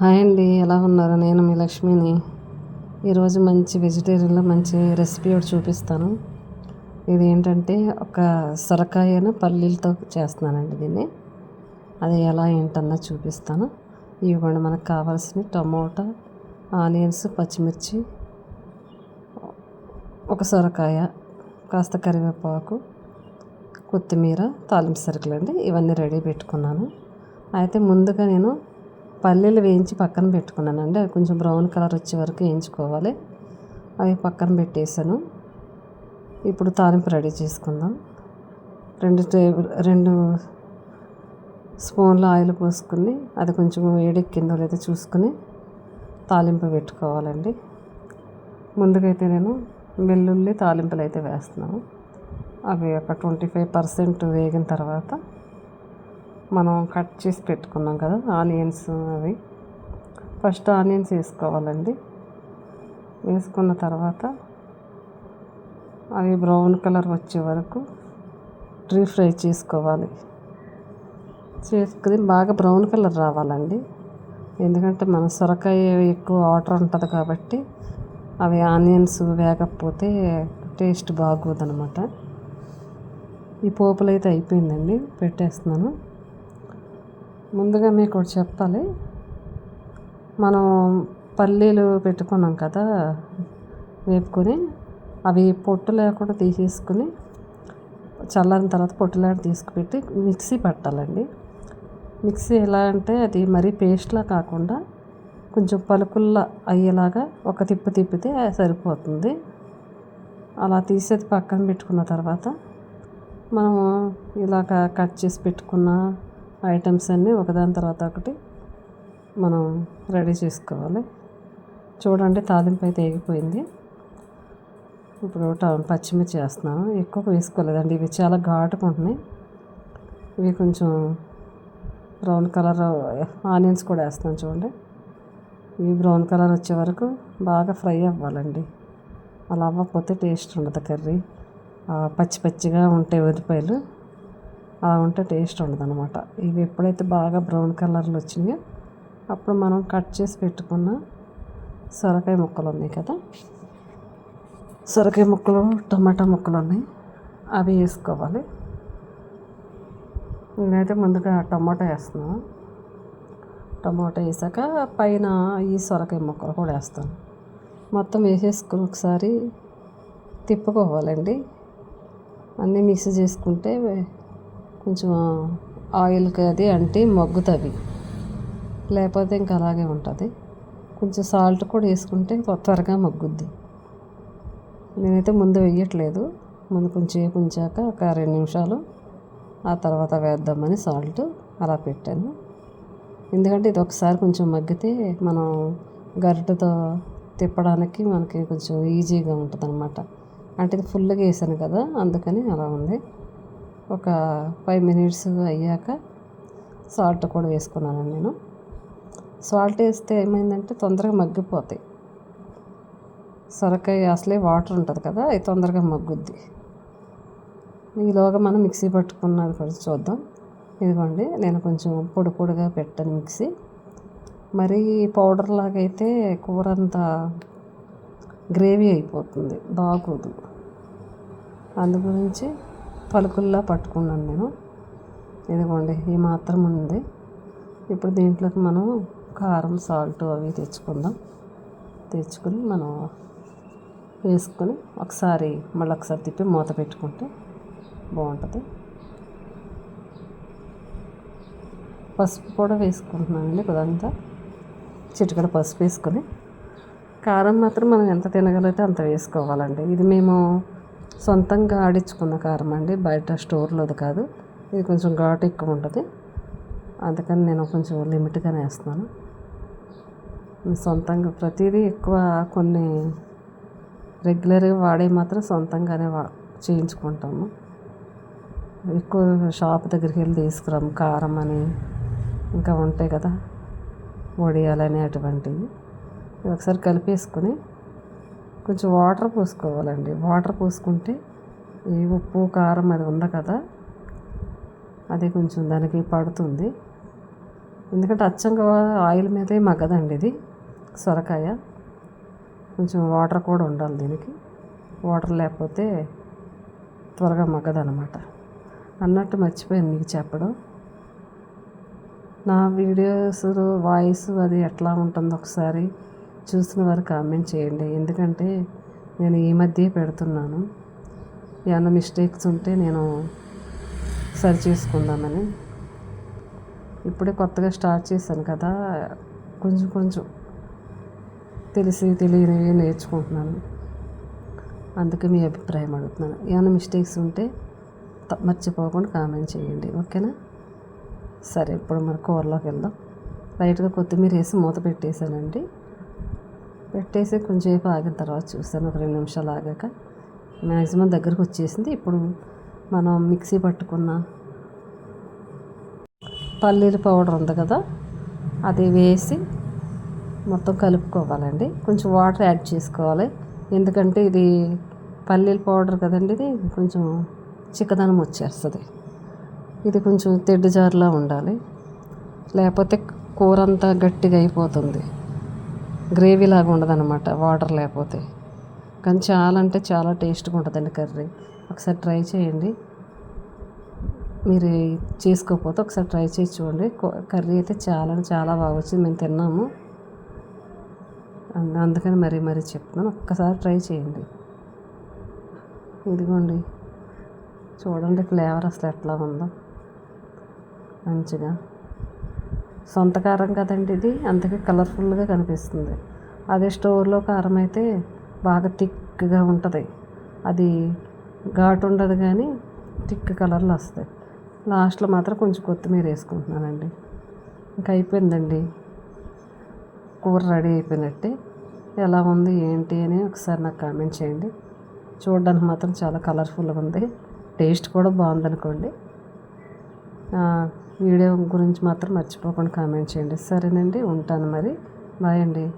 Hi అండి ఎలా ఉన్నారు? నేను మీ లక్ష్మిని. ఈరోజు మంచి వెజిటేరియన్లో మంచి రెసిపీ ఒకటి చూపిస్తాను. ఇది ఏంటంటే ఒక సొరకాయను పల్లీలతో చేస్తున్నానండి దీన్ని. అది ఎలా ఏంటన్నా చూపిస్తాను. ఇవ్వండి మనకు కావాల్సిన టమోటా ఆనియన్స్ పచ్చిమిర్చి ఒక సొరకాయ కాస్త కరివేపాకు కొత్తిమీర తాలింపు సరుకులు అండి ఇవన్నీ రెడీ పెట్టుకున్నాను. అయితే ముందుగా నేను పల్లీలు వేయించి పక్కన పెట్టుకున్నానండి. అవి కొంచెం బ్రౌన్ కలర్ వచ్చే వరకు వేయించుకోవాలి. అవి పక్కన పెట్టేశాను. ఇప్పుడు తాలింపు రెడీ చేసుకుందాం. రెండు టేబుల్ రెండు స్పూన్ల ఆయిల్ పోసుకుని అది కొంచెం వేడెక్కిందో లేదో చూసుకుని తాలింపు పెట్టుకోవాలండి. ముందుకైతే నేను వెల్లుల్లి తాలింపులు అయితే వేస్తున్నాను. అవి ఒక ట్వంటీ ఫైవ్ పర్సెంట్ వేగిన తర్వాత మనం కట్ చేసి పెట్టుకున్నాం కదా ఆనియన్స్ అవి. ఫస్ట్ ఆనియన్స్ వేసుకోవాలండి. వేసుకున్న తర్వాత అవి బ్రౌన్ కలర్ వచ్చే వరకు డ్రీ ఫ్రై చేసుకోవాలి. చేసుకుని బాగా బ్రౌన్ కలర్ రావాలండి. ఎందుకంటే మన సొరకాయ ఎక్కువ వాటర్ ఉంటుంది కాబట్టి అవి ఆనియన్స్ వేగకపోతే టేస్ట్ బాగోదనమాట. ఈ పోపులు అయితే అయిపోయిందండి పెట్టేస్తున్నాను. ముందుగా మీకు ఒకటి చెప్పాలి. మనం పల్లీలు పెట్టుకున్నాం కదా వేపుకొని అవి పొట్టు లేకుండా తీసేసుకుని చల్లారిన తర్వాత పొట్టు లేకుండా తీసుకుపెట్టి మిక్సీ పట్టాలండి. మిక్సీ ఎలా అంటే అది మరీ పేస్ట్లా కాకుండా కొంచెం పలుకుల్లా అయ్యేలాగా ఒక తిప్పు తిప్పితే సరిపోతుంది. అలా తీసేది పక్కన పెట్టుకున్న తర్వాత మనము ఇలాగ కట్ చేసి పెట్టుకున్న ఐటమ్స్ అన్నీ ఒకదాని తర్వాత ఒకటి మనం రెడీ చేసుకోవాలి. చూడండి తాలింపు అయితే వేగిపోయింది. ఇప్పుడు పచ్చిమిర్చి వేస్తున్నాను. ఎక్కువ వేసుకోలేదండి. ఇవి చాలా ఘాటుగా ఉంటున్నాయి. ఇవి కొంచెం బ్రౌన్ కలర్ ఆనియన్స్ కూడా వేస్తున్నాను చూడండి. ఇవి బ్రౌన్ కలర్ వచ్చే వరకు బాగా ఫ్రై అవ్వాలండి. అలా అవ్వకపోతే టేస్ట్ ఉండదు కర్రీ. పచ్చి పచ్చిగా ఉంటాయి ఉల్లిపాయలు అలా ఉంటే టేస్ట్ ఉండదు అనమాట ఇవి ఎప్పుడైతే బాగా బ్రౌన్ కలర్లో వచ్చినాయో అప్పుడు మనం కట్ చేసి పెట్టుకున్న సొరకాయ ముక్కలు ఉన్నాయి కదా? సొరకాయ ముక్కలు టమాటా ముక్కలు ఉన్నాయి. అవి వేసుకోవాలి. నేనైతే ముందుగా టమాటా వేస్తున్నాను. టమాటా వేసాక పైన ఈ సొరకాయ ముక్కలు కూడా వేస్తాను. మొత్తం వేసేసుకుని ఒకసారి తిప్పుకోవాలండి. అన్నీ మిక్స్ చేసుకుంటే కొంచెం ఆయిల్కి అది అంటే మగ్గుతుంది. లేకపోతే ఇంకా అలాగే ఉంటుంది. కొంచెం సాల్ట్ కూడా వేసుకుంటే త్వరగా మగ్గుద్ది. నేనైతే ముందు వేయట్లేదు. ముందు కొంచెం ఉంచాక ఒక రెండు నిమిషాలు ఆ తర్వాత వేద్దామని సాల్ట్ అలా పెట్టాను. ఎందుకంటే ఇది ఒకసారి కొంచెం మగ్గితే మనం గరిటతో తిప్పడానికి మనకి కొంచెం ఈజీగా ఉంటుంది అనమాట అంటే ఇది ఫుల్గా వేసాను కదా అందుకని అలా ఉంది. ఒక ఫైవ్ మినిట్స్ అయ్యాక సాల్ట్ కూడా వేసుకున్నాను నేను. సాల్ట్ వేస్తే ఏమైందంటే తొందరగా మగ్గిపోతాయి. సొరకాయ అసలే వాటర్ ఉంటుంది కదా అది తొందరగా మగ్గుద్ది. ఈలోగా మనం మిక్సీ పట్టుకున్నది కూడా చూద్దాం. ఇదిగోండి నేను కొంచెం పొడి పొడిగా పెట్టాను మిక్సీ. మరి పౌడర్ లాగైతే కూర అంతా గ్రేవీ అయిపోతుంది బాగోదు. అందు గురించి పలుకుల్లా పట్టుకున్నాను నేను. ఇదిగోండి ఈ మాత్రం ఉంది. ఇప్పుడు దీంట్లోకి మనం కారం సాల్ట్ అవి తెచ్చుకుందాం. తెచ్చుకొని మనం వేసుకొని ఒకసారి మళ్ళీ ఒకసారి తిప్పి మూత పెట్టుకుంటే బాగుంటుంది. పసుపు కూడా వేసుకుంటున్నానండి కొద్దంతా చిటికడ పసుపు వేసుకొని. కారం మాత్రం మనం ఎంత తినగలిగితే అంత వేసుకోవాలండి. ఇది మేము సొంతంగా ఆడించుకున్న కారం అండి. బయట స్టోర్లోది కాదు. ఇది కొంచెం ఘాటు ఎక్కువ ఉంటుంది అందుకని నేను కొంచెం లిమిట్గానే వేస్తున్నాను. సొంతంగా ప్రతిదీ ఎక్కువ కొన్ని రెగ్యులర్గా వాడే మాత్రం సొంతంగానే వా చేయించుకుంటాము. ఎక్కువ షాప్ దగ్గరికి వెళ్ళి తీసుకురాము కారం అని ఇంకా ఉంటాయి కదా. వడియాలని అటువంటివి. ఒకసారి కలిపేసుకొని కొంచెం వాటర్ పోసుకోవాలండి. వాటర్ పోసుకుంటే ఈ ఉప్పు కారం అది ఉంది కదా అది కొంచెం దానికి పడుతుంది. ఎందుకంటే అచ్చంగా ఆయిల్ మీదే మగ్గదండి ఇది సొరకాయ. కొంచెం వాటర్ కూడా ఉండాలి దీనికి. వాటర్ లేకపోతే త్వరగా మగ్గదనమాట అన్నట్టు మర్చిపోయాను మీకు చెప్పడం. నా వీడియోస్ వాయిస్ అది ఎట్లా ఉంటుందో ఒకసారి చూసిన వారు కామెంట్ చేయండి. ఎందుకంటే నేను ఈ మధ్య పెడుతున్నాను. ఏమైనా మిస్టేక్స్ ఉంటే నేను సరి చేసుకుందామని. ఇప్పుడే కొత్తగా స్టార్ట్ చేశాను కదా. కొంచెం కొంచెం తెలిసి తెలియనివి నేర్చుకుంటున్నాను. అందుకే మీ అభిప్రాయం అడుగుతున్నాను. ఏమైనా మిస్టేక్స్ ఉంటే త- మర్చిపోకుండా కామెంట్ చేయండి. ఓకేనా? సరే ఇప్పుడు మన కూరలోకి వెళ్దాం. లైట్గా కొత్తిమీర వేసి మూత పెట్టేశానండి. పెట్టేసి కొంచెంసేపు ఆగిన తర్వాత చూస్తాను. ఒక రెండు నిమిషాలు ఆగాక మ్యాక్సిమం దగ్గరకు వచ్చేసింది. ఇప్పుడు మనం మిక్సీ పట్టుకున్న పల్లీల పౌడర్ ఉంది కదా అది వేసి మొత్తం కలుపుకోవాలండి. కొంచెం వాటర్ యాడ్ చేసుకోవాలి. ఎందుకంటే ఇది పల్లీల పౌడర్ కదండి ఇది కొంచెం చిక్కదనం వచ్చేస్తుంది. ఇది కొంచెం తెడ్డు జారులా ఉండాలి. లేకపోతే కూర అంతా గట్టిగా అయిపోతుంది. గ్రేవీ లాగా ఉండదన్నమాట వాటర్ లేకపోతే. కానీ చాలా అంటే చాలా టేస్ట్గా ఉంటుందండి కర్రీ. ఒకసారి ట్రై చేయండి. మీరు చేసుకోకపోతే ఒకసారి ట్రై చేసి చూడండి. కర్రీ అయితే చాలా చాలా బాగా వచ్చింది. మేము తిన్నాము. అందుకని మరీ మరీ చెప్తున్నాను. ఒక్కసారి ట్రై చేయండి. ఇదిగోండి. చూడండి ఫ్లేవర్ అసలు ఎట్లా ఉందో. మంచిగా. సొంత కారం కదండి ఇది. అందుకే కలర్ఫుల్గా కనిపిస్తుంది. అదే స్టోర్లో కారం అయితే బాగా థిక్గా ఉంటుంది. అది ఘాటు ఉండదు కానీ థిక్ కలర్లు వస్తాయి. లాస్ట్లో మాత్రం కొంచెం కొత్తిమీర వేసుకుంటున్నానండి. ఇంకా అయిపోయిందండి. కూర రెడీ అయిపోయినట్టే. ఎలా ఉంది ఏంటి అని ఒకసారి నాకు కామెంట్ చేయండి. చూడడానికి మాత్రం చాలా కలర్ఫుల్గా ఉంది. టేస్ట్ కూడా బాగుందనుకోండి. వీడియో గురించి మాత్రం మర్చిపోకుండా కామెంట్ చేయండి. సరేనండి ఉంటాను మరి. బాయ్ అండి.